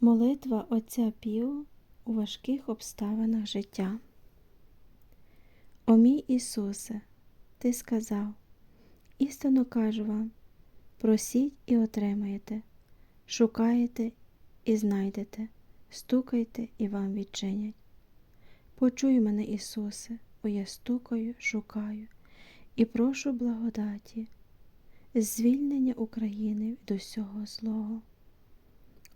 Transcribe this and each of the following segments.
Молитва Отця Піо у важких обставинах життя. О мій Ісусе, Ти сказав, істинно кажу вам, просіть і отримаєте, шукаєте і знайдете, стукайте і вам відчинять. Почуй мене, Ісусе, бо я стукаю, шукаю і прошу благодаті, звільнення України від усього злого.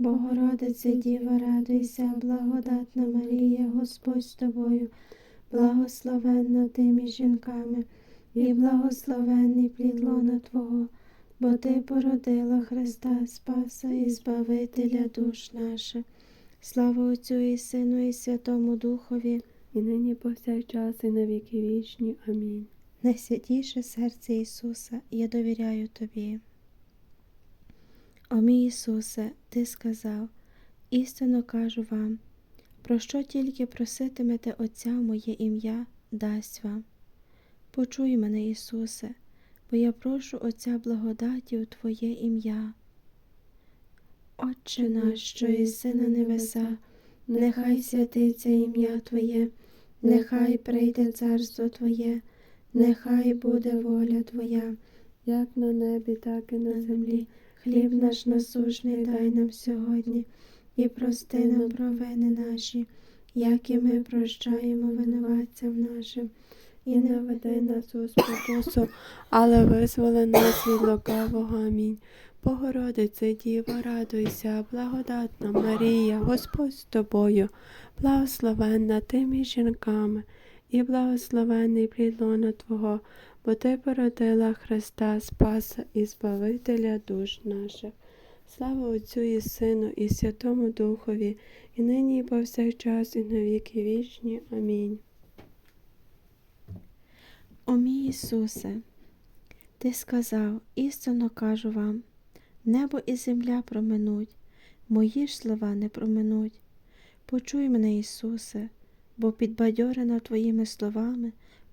Богородице Діва, радуйся, благодатна Марія, Господь з тобою, благословенна ти між жінками, і благословенний плід лона Твого, бо Ти породила Христа Спаса і Збавителя душ наших. Слава Отцю і Сину, і Святому Духові, і нині повсякчас, і на віки вічні. Амінь. найсвятіше серце Ісуса, я довіряю Тобі. О мій Ісусе, Ти сказав, істинно кажу вам, про що тільки проситимете Отця моє ім'я дасть вам. Почуй мене, Ісусе, бо я прошу Отця благодаті у Твоє ім'я. Отче наш, що єси на небесах, нехай святиться ім'я Твоє, нехай прийде царство Твоє, нехай буде воля Твоя, Як на небі, так і на землі. Хліб наш насушний дай нам сьогодні, і прости нам провини наші, як і ми прощаємо винуватцям нашим, І не веди нас у спокусу, але визволи нас від лукавого. Амінь. Богородице Діво, радуйся, благодатна Марія, Господь з тобою, благословенна ти між жінками, і благословенний плід лона Твого, бо Ти породила Христа Спаса і Збавителя душ наших. Слава Отцю і Сину, і Святому Духові, і нині, і повсякчас, і на віки вічні. Амінь. О мій Ісусе, Ти сказав, істинно кажу вам, небо і земля проминуть, мої ж слова не проминуть. Почуй мене, Ісусе, бо підбадьорена Твоїми словами,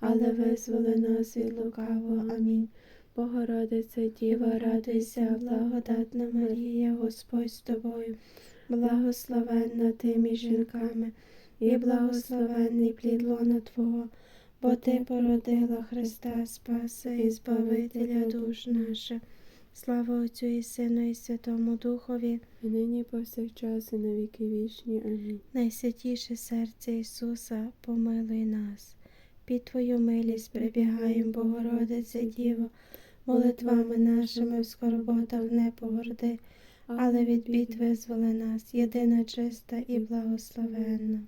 але визволи нас від лукавого. Амінь. Богородице Діва, радуйся, благодатна Марія, Господь з тобою, благословенна ти між жінками, і благословенний плід лона Твого, бо Ти породила Христа Спаса і Збавителя душ наших. Слава Отцю і Сину, і Святому Духові, І нині повсякчас, і на віки вічні. Амінь. найсвятіше серце Ісуса, помилуй нас. Під Твою милість прибігаєм, Богородице Діво, молитвами нашими в скорботах не погорди, але від бід визволи нас, єдина чиста і благословенна.